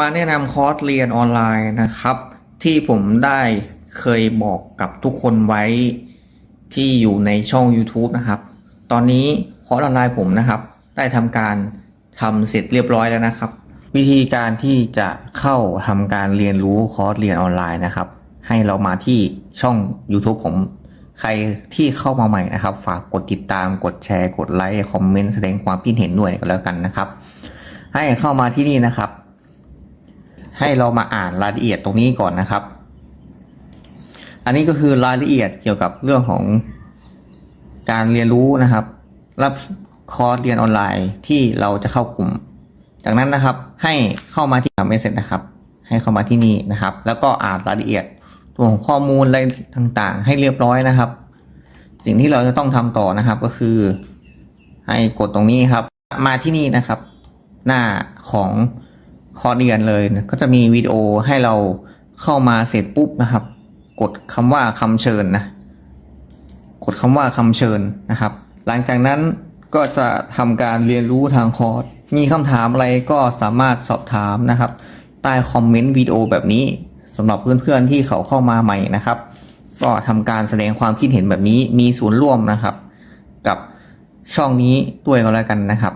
มาแนะนำคอร์สเรียนออนไลน์นะครับ ที่ผมได้เคยบอกกับทุกคนไว้ที่อยู่ในช่อง YouTube นะครับ ตอนนี้คอร์สออนไลน์ผมนะครับ ได้ทำการทำเสร็จเรียบร้อยแล้วนะครับ วิธีการที่จะเข้าทำการเรียนรู้คอร์สเรียนออนไลน์นะครับ ให้เรามาที่ช่อง YouTube ผมใครที่เข้ามาใหม่นะครับ ฝากกดติดตามกดแชร์ กดไลค์คอมเมนต์แสดงความคิดเห็นด้วยก็แล้วกันนะครับ ให้เข้ามาที่นี่นะครับ ให้เรามาอ่านรายละเอียดตรงนี้ก่อนนะครับ อันนี้ก็คือรายละเอียดเกี่ยวกับเรื่องของการเรียนรู้นะครับ รับคอร์สเรียนออนไลน์ที่เราจะเข้ากลุ่ม จากนั้นนะครับให้เข้ามาที่เมสเซจนะครับ ให้เข้ามาที่นี่นะครับ แล้วก็อ่านรายละเอียดตัวของข้อมูลอะไรต่างๆ ให้เรียบร้อยนะครับ สิ่งที่เราจะต้องทำต่อนะครับก็คือ ให้กดตรงนี้ครับ มาที่นี่นะครับ หน้าของ คอร์สเรียนเลยนะก็จะมีวิดีโอให้เราเข้ามาเสร็จปุ๊บนะครับ กดคำว่าคำเชิญนะ กดคำว่าคำเชิญนะครับ หลังจากนั้นก็จะทำการเรียนรู้ทางคอร์ส มีคำถามอะไรก็สามารถสอบถามนะครับ ใต้คอมเมนต์วิดีโอแบบนี้สำหรับเพื่อนๆที่เขาเข้ามาใหม่นะครับ ก็ทำการแสดงความคิดเห็นแบบนี้มีส่วนร่วมนะครับ กับช่องนี้ด้วยก็แล้วกันนะครับ